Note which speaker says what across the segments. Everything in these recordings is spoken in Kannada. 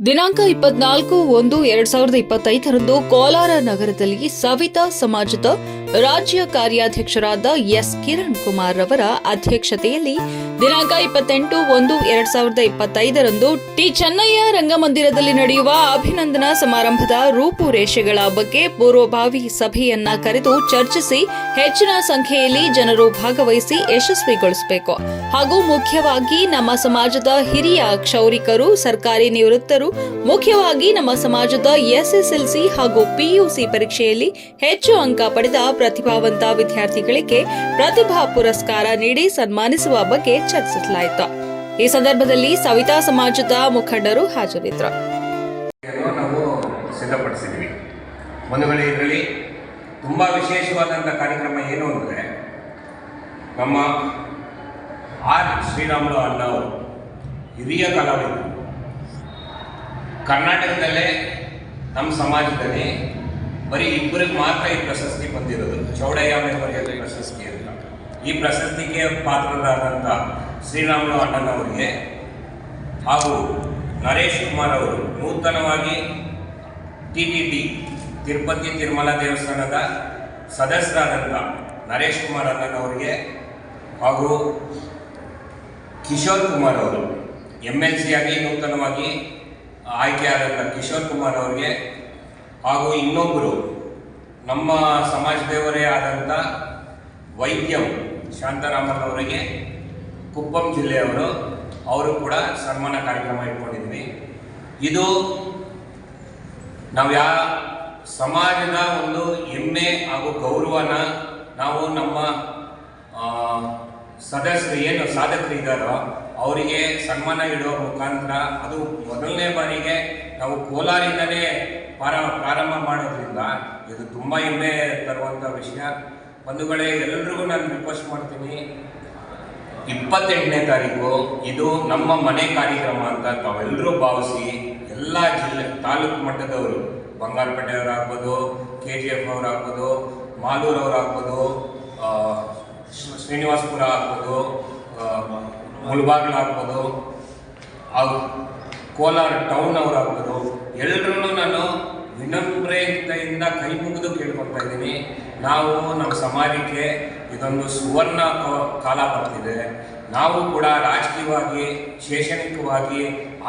Speaker 1: ದಿನಾಂಕ ಇಪ್ಪತ್ನಾಲ್ಕು ಒಂದು ಎರಡ್ ಸಾವಿರದ ಇಪ್ಪತ್ತೈದರಂದು ಕೋಲಾರ ನಗರದಲ್ಲಿ ಸವಿತಾ ಸಮಾಜದ ರಾಜ್ಯ ಕಾರ್ಯಾಧ್ಯಕ್ಷರಾದ ಎಸ್ ಕಿರಣ್ ಕುಮಾರ್ ರವರ ಅಧ್ಯಕ್ಷತೆಯಲ್ಲಿ ದಿನಾಂಕ ಇಪ್ಪತ್ತೆಂಟು ಒಂದು ಎರಡ್ ಸಾವಿರದ ಇಪ್ಪತ್ತೈದರಂದು ಟಿ ಚೆನ್ನಯ್ಯ ರಂಗಮಂದಿರದಲ್ಲಿ ನಡೆಯುವ ಅಭಿನಂದನಾ ಸಮಾರಂಭದ ರೂಪುರೇಷೆಗಳ ಬಗ್ಗೆ ಪೂರ್ವಭಾವಿ ಸಭೆಯನ್ನ ಕರೆದು ಚರ್ಚಿಸಿ ಹೆಚ್ಚಿನ ಸಂಖ್ಯೆಯಲ್ಲಿ ಜನರು ಭಾಗವಹಿಸಿ ಯಶಸ್ವಿಗೊಳಿಸಬೇಕು. ಹಾಗೂ ಮುಖ್ಯವಾಗಿ ನಮ್ಮ ಸಮಾಜದ ಹಿರಿಯ ಕ್ಷೌರಿಕರು, ಸರ್ಕಾರಿ ನಿವೃತ್ತರು, ಮುಖ್ಯವಾಗಿ ನಮ್ಮ ಸಮಾಜದ ಎಸ್ಎಸ್ಎಲ್ಸಿ ಹಾಗೂ ಪಿಯುಸಿ ಪರೀಕ್ಷೆಯಲ್ಲಿ ಹೆಚ್ಚು ಅಂಕ ಪಡೆದ ಪ್ರತಿಭಾವಂತ ವಿದ್ಯಾರ್ಥಿಗಳಿಗೆ ಪ್ರತಿಭಾ ಪುರಸ್ಕಾರ ನೀಡಿ ಸನ್ಮಾನಿಸುವ ಬಗ್ಗೆ ಚರ್ಚಿಸಲಾಯಿತು. ಈ ಸಂದರ್ಭದಲ್ಲಿ ಸವಿತಾ ಸಮಾಜದ ಮುಖಂಡರು ಹಾಜರಿದ್ದರು.
Speaker 2: ತುಂಬ ವಿಶೇಷವಾದಂಥ ಕಾರ್ಯಕ್ರಮ ಏನು ಅಂದರೆ ನಮ್ಮ ಆರ್ ಶ್ರೀರಾಮುಲು ಅವರು ಹಿರಿಯ ಕಲಾವಿದರು. ಕರ್ನಾಟಕದಲ್ಲೇ ನಮ್ಮ ಸಮಾಜದಲ್ಲಿ ಬರೀ ಇಬ್ಬರಿಗೆ ಮಾತ್ರ ಈ ಪ್ರಶಸ್ತಿ ಬಂದಿರೋದು. ಚೌಡಯ್ಯ ಮೆಮೋರಿಯಲ್ ಪ್ರಶಸ್ತಿ ಅಂತ. ಈ ಪ್ರಶಸ್ತಿಗೆ ಪಾತ್ರರಾದಂಥ ಶ್ರೀರಾಮುಲು ಅಣ್ಣನವರಿಗೆ ಹಾಗೂ ನರೇಶ್ ಕುಮಾರ್ ಅವರು ನೂತನವಾಗಿ T T D Tirupati Tirumala ದೇವಸ್ಥಾನದ ಸದಸ್ಯರಾದಂಥ ನರೇಶ್ ಕುಮಾರ್ ಅಣ್ಣನವರಿಗೆ ಹಾಗೂ ಕಿಶೋರ್ ಕುಮಾರ್ ಅವರು ಎಂ ಎಲ್ ಸಿ ಆಗಿ ನೂತನವಾಗಿ ಆಯ್ಕೆಯಾದಂಥ ಕಿಶೋರ್ ಕುಮಾರ್ ಅವರಿಗೆ ಹಾಗೂ ಇನ್ನೊಬ್ಬರು ನಮ್ಮ ಸಮಾಜದೇವರೇ ಆದಂಥ ವೈದ್ಯಂ ಶಾಂತಾರಾಮನ್ ಅವರಿಗೆ ಕುಪ್ಪಂ ಜಿಲ್ಲೆಯವರು ಅವರು ಕೂಡ ಸನ್ಮಾನ ಕಾರ್ಯಕ್ರಮ ಇಟ್ಕೊಂಡಿದ್ವಿ. ಇದು ನಾವು ಯಾ ಸಮಾಜದ ಒಂದು ಹೆಮ್ಮೆ ಹಾಗೂ ಗೌರವನ ನಾವು ನಮ್ಮ ಸದಸ್ಯರು ಏನು ಸಾಧಕರು ಇದ್ದಾರೋ ಅವರಿಗೆ ಸನ್ಮಾನ ಇಡುವ ಮುಖಾಂತರ ಅದು ಮೊದಲನೇ ಬಾರಿಗೆ ನಾವು ಕೋಲಾರಿಂದಲೇ ಪ್ರಾರ ಪ್ರಾರಂಭ ಮಾಡೋದ್ರಿಂದ ಇದು ತುಂಬ ಹೆಮ್ಮೆ ತರುವಂಥ ವಿಷಯ. ಬಂಧುಗಳೇ ಎಲ್ಲರಿಗೂ ನಾನು ರಿಕ್ವೆಸ್ಟ್ ಮಾಡ್ತೀನಿ. ಇಪ್ಪತ್ತೆಂಟನೇ ತಾರೀಕು ಇದು ನಮ್ಮ ಮನೆ ಕಾರ್ಯಕ್ರಮ ಅಂತ ತಾವೆಲ್ಲರೂ ಭಾವಿಸಿ ಎಲ್ಲ ಜಿಲ್ಲೆ, ತಾಲೂಕು ಮಟ್ಟದವರು ಬಂಗಾರಪೇಟೆಯವ್ರು ಆಗ್ಬೋದು ಕೆ ಜಿ ಎಫ್ ಅವ್ರು ಆಗ್ಬೋದು ಮಾಲೂರವ್ರು ಶ್ರೀನಿವಾಸಪುರ ಆಗ್ಬೋದು ಮುಲ್ಬಾಗ್ಲಾಗ್ಬೋದು ಹಾಗು ಕೋಲಾರ ಟೌನ್ ಅವರಾಗ್ಬೋದು ಆಗ್ಬೋದು ಎಲ್ಲರೂ ನಾನು ವಿನಮ್ರತೆಯಿಂದ ಕೈ ಮುಗಿದು ಕೇಳ್ಕೊಳ್ತಾ ಇದ್ದೀನಿ. ನಾವು ನಮ್ಮ ಸಮಾಜಕ್ಕೆ ಇದೊಂದು ಸುವರ್ಣ ಕಾಲ ಬರ್ತಿದೆ. ನಾವು ಕೂಡ ರಾಜಕೀಯವಾಗಿ, ಶೈಕ್ಷಣಿಕವಾಗಿ,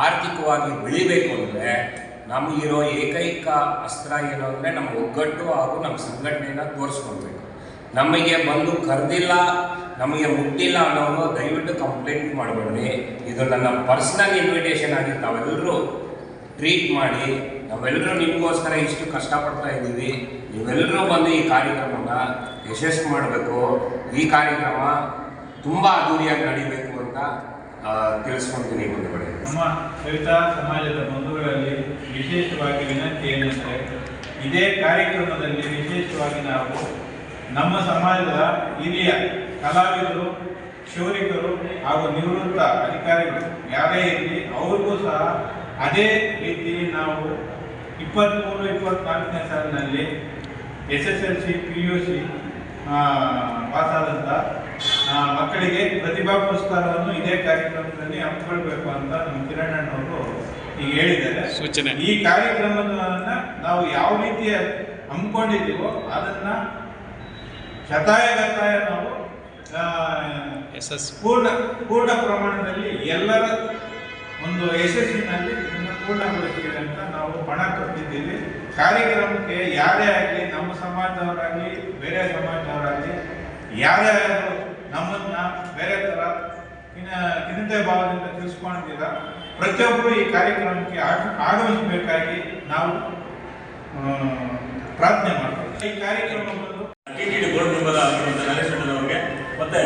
Speaker 2: ಆರ್ಥಿಕವಾಗಿ ಬೆಳಿಬೇಕು ಅಂದರೆ ನಮಗಿರೋ ಏಕೈಕ ಅಸ್ತ್ರ ಏನು ಅಂದರೆ ನಮ್ಮ ಒಗ್ಗಟ್ಟು ಹಾಗೂ ನಮ್ಮ ಸಂಘಟನೆಯನ್ನು ತೋರಿಸ್ಕೊಳ್ಬೇಕು. ನಮಗೆ ಬಂದು ಕರೆದಿಲ್ಲ, ನಮಗೆ ಮುಟ್ಟಿಲ್ಲ ಅನ್ನೋರು ದಯವಿಟ್ಟು ಕಂಪ್ಲೇಂಟ್ ಮಾಡಬೇಡ್ರಿ ಇದು ನನ್ನ ಪರ್ಸ್ನಲ್ ಇನ್ವಿಟೇಷನ್ ಆಗಿ ತಾವೆಲ್ಲರೂ ಟ್ರೀಟ್ ಮಾಡಿ, ನಾವೆಲ್ಲರೂ ನಿಮಗೋಸ್ಕರ ಇಷ್ಟು ಕಷ್ಟಪಡ್ತಾ ಇದ್ದೀವಿ. ನೀವೆಲ್ಲರೂ ಬಂದು ಈ ಕಾರ್ಯಕ್ರಮನ ಯಶಸ್ವಿ ಮಾಡಬೇಕು. ಈ ಕಾರ್ಯಕ್ರಮ ತುಂಬ ಅದ್ದೂರಿಯಾಗಿ ನಡೀಬೇಕು ಅಂತ ಒಂದು ಬಂಧುಗಳೇ
Speaker 3: ನಮ್ಮ ಕವಿತಾ ಸಮಾಜದ ಬಂಧುಗಳಲ್ಲಿ ವಿಶೇಷವಾಗಿ ವಿನಂತಿ ಏನೆಂದರೆ ಇದೇ ಕಾರ್ಯಕ್ರಮದಲ್ಲಿ ವಿಶೇಷವಾಗಿ ನಾವು ನಮ್ಮ ಸಮಾಜದ ಹಿರಿಯ ಕಲಾವಿದರು ಕ್ಷೌರಿಕರು ಹಾಗೂ ನಿವೃತ್ತ ಅಧಿಕಾರಿಗಳು ಯಾರೇ ಇರಲಿ ಅವ್ರಿಗೂ ಸಹ ಅದೇ ರೀತಿ ನಾವು ಇಪ್ಪತ್ತ್ಮೂರು ಇಪ್ಪತ್ನಾಲ್ಕನೇ ಸಾಲಿನಲ್ಲಿ S S L C P U C ಪಾಸಾದಂಥ ಮಕ್ಕಳಿಗೆ ಪ್ರತಿಭಾ ಪುರಸ್ಕಾರವನ್ನು ಇದೇ ಕಾರ್ಯಕ್ರಮದಲ್ಲಿ ಹಮ್ಮಿಕೊಳ್ಬೇಕು ಅಂತ ನಮ್ಮ ಕಿರಣಣ್ಣವರು ಈಗ ಹೇಳಿದ್ದಾರೆ
Speaker 4: ಸೂಚನೆ.
Speaker 3: ಈ ಕಾರ್ಯಕ್ರಮವನ್ನು ನಾವು ಯಾವ ರೀತಿ ಹಮ್ಮಿಕೊಂಡಿದ್ದೀವೋ ಅದನ್ನ ಶತಾಯಗತಾಯ ನಾವು ಆ,
Speaker 4: ಯಶಸ್ಸು
Speaker 3: ಪೂರ್ಣ ಪೂರ್ಣ ಪ್ರಮಾಣದಲ್ಲಿ ಎಲ್ಲರ ಒಂದು ಯಶಸ್ಸಿನಲ್ಲಿ ಇದನ್ನು ಪೂರ್ಣಗೊಳಿಸ್ತೀವಿ ಅಂತ ನಾವು ಪಣ ಕೊಟ್ಟಿದ್ದೀವಿ. ಕಾರ್ಯಕ್ರಮಕ್ಕೆ ಯಾರೇ ಆಗಲಿ ನಮ್ಮ ಸಮಾಜದವರಾಗಲಿ ಬೇರೆ ಸಮಾಜದವರಾಗಲಿ ಯಾರೇ ಆದರೂ ನಮ್ಮನ್ನ ಬೇರೆ ಥರ ಇನ್ನು ಕಿನ್ನತೆ ಭಾವದಿಂದ ತಿಳಿಸ್ಕೊಂಡಿದ್ದೀರ? ಪ್ರತಿಯೊಬ್ಬರು ಈ ಕಾರ್ಯಕ್ರಮಕ್ಕೆ ಆಗಮಿಸಬೇಕಾಗಿ ನಾವು ಪ್ರಾರ್ಥನೆ ಮಾಡ್ತೀವಿ. ಈ ಕಾರ್ಯಕ್ರಮವನ್ನು ಬಂದು
Speaker 5: T T D board member ಆಗಿರುವಂಥ ನರೇಶ್ ಅಣ್ಣನವ್ರಿಗೆ ಮತ್ತು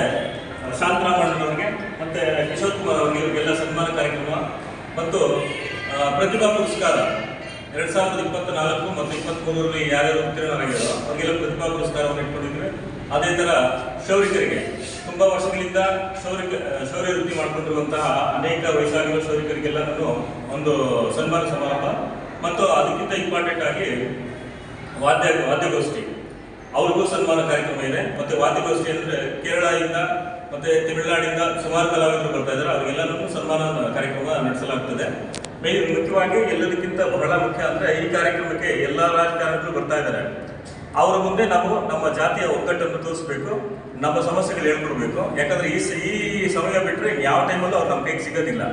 Speaker 5: ಶಾಂತರಾಮಣ್ಣನವ್ರಿಗೆ ಮತ್ತೆ ಕಿಶೋರ್ ಕುಮಾರ್ ಅವರಿಗೆ ಇವರಿಗೆಲ್ಲ ಸನ್ಮಾನ ಕಾರ್ಯಕ್ರಮ. ಮತ್ತು ಪ್ರತಿಭಾ ಪುರಸ್ಕಾರ ಎರಡು ಸಾವಿರದ ಇಪ್ಪತ್ನಾಲ್ಕು ಮತ್ತು ಇಪ್ಪತ್ಮೂರರಲ್ಲಿ ಯಾರ್ಯಾರು ಉತ್ತೀರ್ಣರಾಗಿದ್ದಾರೋ ಅವರಿಗೆಲ್ಲ ಪ್ರತಿಭಾ ಪುರಸ್ಕಾರವನ್ನು ಇಟ್ಕೊಂಡಿದ್ರೆ ಅದೇ ಥರ ಶೌರಿಕರಿಗೆ, ತುಂಬ ವರ್ಷಗಳಿಂದ ಶೌರಿಕ ಶೌರ್ಯ ವೃತ್ತಿ ಮಾಡಿಕೊಂಡಿರುವಂತಹ ಅನೇಕ ವಯಸ್ಸಾಗಿರೋ ಶೌರಿಕರಿಗೆಲ್ಲ ನಾನು ಒಂದು ಸನ್ಮಾನ ಸಮಾರಂಭ. ಮತ್ತು ಅದಕ್ಕಿಂತ ಇಂಪಾರ್ಟೆಂಟ್ ಆಗಿ ವಾದ್ಯ ವಾದ್ಯಗೋಷ್ಠಿ. ಅವ್ರಿಗೂ ಸನ್ಮಾನ ಕಾರ್ಯಕ್ರಮ ಇದೆ. ಮತ್ತೆ ವಾದ್ಯಗೋಷ್ಠಿ ಅಂದರೆ ಕೇರಳದಿಂದ ಮತ್ತೆ ತಮಿಳುನಾಡಿಂದ ಸುಮಾರು ಕಲಾವಿದರು ಬರ್ತಾ ಇದ್ದಾರೆ ಅವರಿಗೆಲ್ಲರಿಗೂ ಸನ್ಮಾನ ಕಾರ್ಯಕ್ರಮ ನಡೆಸಲಾಗ್ತದೆ. ಮೇ- ಮುಖ್ಯವಾಗಿ ಎಲ್ಲದಕ್ಕಿಂತ ಬಹಳ ಮುಖ್ಯ ಅಂದ್ರೆ ಈ ಕಾರ್ಯಕ್ರಮಕ್ಕೆ ಎಲ್ಲ ರಾಜಕಾರಣಿಗಳು ಬರ್ತಾ ಇದ್ದಾರೆ. ಅವರ ಮುಂದೆ ನಾವು ನಮ್ಮ ಜಾತಿಯ ಒಗ್ಗಟ್ಟನ್ನು ತೋರಿಸ್ಬೇಕು, ನಮ್ಮ ಸಮಸ್ಯೆಗಳು ಹೇಳ್ಕೊಡ್ಬೇಕು. ಯಾಕಂದ್ರೆ ಈ ಈ ಸಮಯ ಬಿಟ್ಟರೆ ಯಾವ ಟೈಮಲ್ಲೂ ಅವ್ರು ನಮ್ಮ ಕೈಗೆ ಸಿಗೋದಿಲ್ಲ.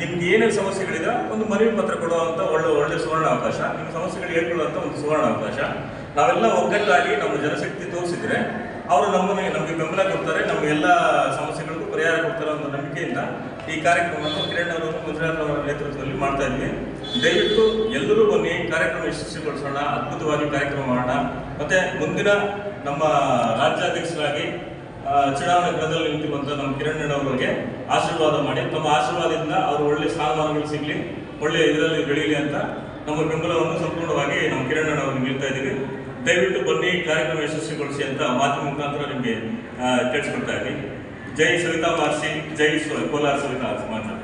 Speaker 5: ನಿಮ್ಗೆ ಏನೇನು ಸಮಸ್ಯೆಗಳಿದೆ, ಒಂದು ಮನವಿ ಪತ್ರ ಕೊಡುವಂತ ಒಳ್ಳೆ ಒಳ್ಳೆ ಸುವರ್ಣ ಅವಕಾಶ. ನಿಮ್ಮ ಸಮಸ್ಯೆಗಳು ಹೇಳ್ಕೊಳ್ಳುವಂತ ಒಂದು ಸುವರ್ಣ ಅವಕಾಶ. ನಾವೆಲ್ಲ ಒಗ್ಗಟ್ಟಾಗಿ ನಮ್ಮ ಜನಶಕ್ತಿ ತೋರಿಸಿದ್ರೆ, ಅವರು ನಮ್ಮನ್ನ, ನಮಗೆ ಬೆಂಬಲ ಕೊಡ್ತಾರೆ ನಮ್ಮ ಎಲ್ಲ ಸಮಸ್ಯೆಗಳಿಗೂ ಪರಿಹಾರ ಕೊಡ್ತಾರೆ ಅನ್ನೋ ನಂಬಿಕೆಯಿಂದ ಈ ಕಾರ್ಯಕ್ರಮವನ್ನು ಕಿರಣ್ ಅವರು ಗುಜರಾತ್ ಅವರ ನೇತೃತ್ವದಲ್ಲಿ ಮಾಡ್ತಾ ಇದ್ವಿ. ದಯವಿಟ್ಟು ಎಲ್ಲರೂ ಬನ್ನಿ, ಕಾರ್ಯಕ್ರಮ ಯಶಸ್ವಿಗೊಳಿಸೋಣ, ಅದ್ಭುತವಾಗಿ ಕಾರ್ಯಕ್ರಮ ಮಾಡೋಣ. ಮತ್ತೆ ಮುಂದಿನ ನಮ್ಮ ರಾಜ್ಯಾಧ್ಯಕ್ಷರಾಗಿ ಚುನಾವಣೆ ಕಣದಲ್ಲಿ ನಿಂತಿರುವಂತ ನಮ್ಮ ಕಿರಣ್ ಅವರಿಗೆ ಆಶೀರ್ವಾದ ಮಾಡಿ, ತಮ್ಮ ಆಶೀರ್ವಾದದಿಂದ ಅವರು ಒಳ್ಳೆ ಸ್ಥಾನಮಾನಗಳು ಸಿಗಲಿ, ಒಳ್ಳೆ ಇದರಲ್ಲಿ ಬೆಳೀಲಿ ಅಂತ ನಮ್ಮ ಬೆಂಬಲವನ್ನು ಸಂಪೂರ್ಣವಾಗಿ ನಮ್ಮ ಕಿರಣ್ ಅವರಿಗೆ ನೀಡ್ತಾ ಇದ್ದೀವಿ. ದಯವಿಟ್ಟು ಬನ್ನಿ, ಕಾರ್ಯಕ್ರಮ ಯಶಸ್ವಿಗೊಳಿಸಿ ಅಂತ ಮಾಧ್ಯಮ ಮುಖಾಂತರ ನಿಮಗೆ ತಿಳಿಸ್ಕೊಡ್ತಾ ಇದ್ದೀನಿ. ಜೈ ಸವಿತಾ ಮಾರ್ಸಿ ಜೈ ಕೋಲಾರ ಸವಿತಾ ಸಮಾಜ